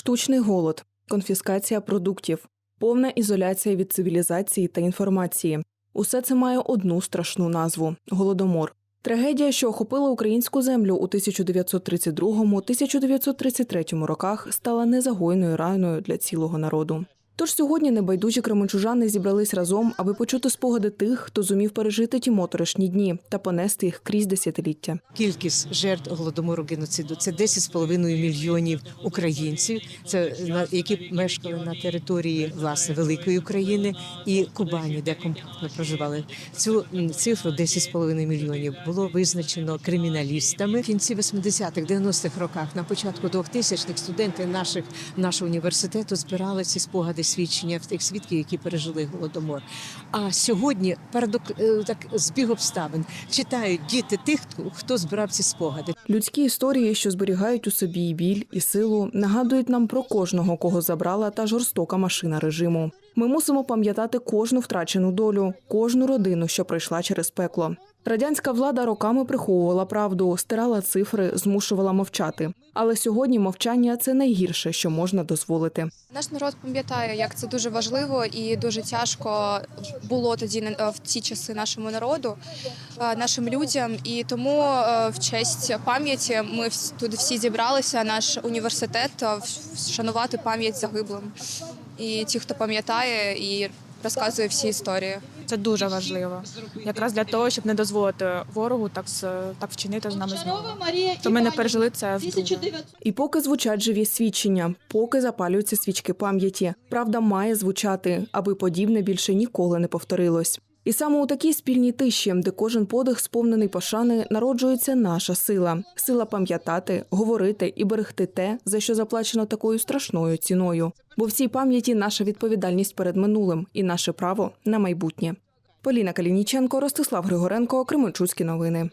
штучний голод, конфіскація продуктів, повна ізоляція від цивілізації та інформації. Усе це має одну страшну назву голодомор. Трагедія, що охопила українську землю у 1932-1933 роках, стала незагойною раною для цілого народу. Тож сьогодні небайдужі кременчужани зібрались разом, аби почути спогади тих, хто зумів пережити ті моторошні дні та понести їх крізь десятиліття. Кількість жертв голодомору геноциду це 10,5 мільйонів українців, це які мешкали на території власне великої України і Кубані, де компактно проживали. Цю цифру 10,5 мільйонів було визначено криміналістами в кінці 80-х, 90-х роках. На початку 2000-х студенти наших нашого університету збирали ці спогади свідчення в тих свідків, які пережили голодомор. А сьогодні парадок е, так збіг обставин читають діти тих, хто- хто збирав ці спогади. Людські історії, що зберігають у собі і біль, і силу, нагадують нам про кожного, кого забрала та жорстока машина режиму. Ми мусимо пам'ятати кожну втрачену долю, кожну родину, що пройшла через пекло. Радянська влада роками приховувала правду, стирала цифри, змушувала мовчати. Але сьогодні мовчання це найгірше, що можна дозволити. Наш народ пам'ятає, як це дуже важливо і дуже тяжко було тоді в ці часи нашому народу, е, нашим людям. І тому е, в честь пам'яті ми тут всі зібралися. Наш університет е, вшанувати пам'ять загиблим. І ті, хто пам'ятає і розказує всі історії. Це дуже важливо, якраз для того, щоб не дозволити ворогу так з- так вчинити з нами знову. То ми не пережили це вдруге. І поки звучать живі свідчення, поки запалюються свічки пам'яті, правда має звучати, аби подібне більше ніколи не повторилось. І саме у такій спільній тиші, де кожен подих сповнений пошани, народжується наша сила сила пам'ятати, говорити і берегти те, за що заплачено такою страшною ціною. Бо в цій пам'яті наша відповідальність перед минулим і наше право на майбутнє. Поліна Калініченко, Ростислав Григоренко, Кременчуцькі новини.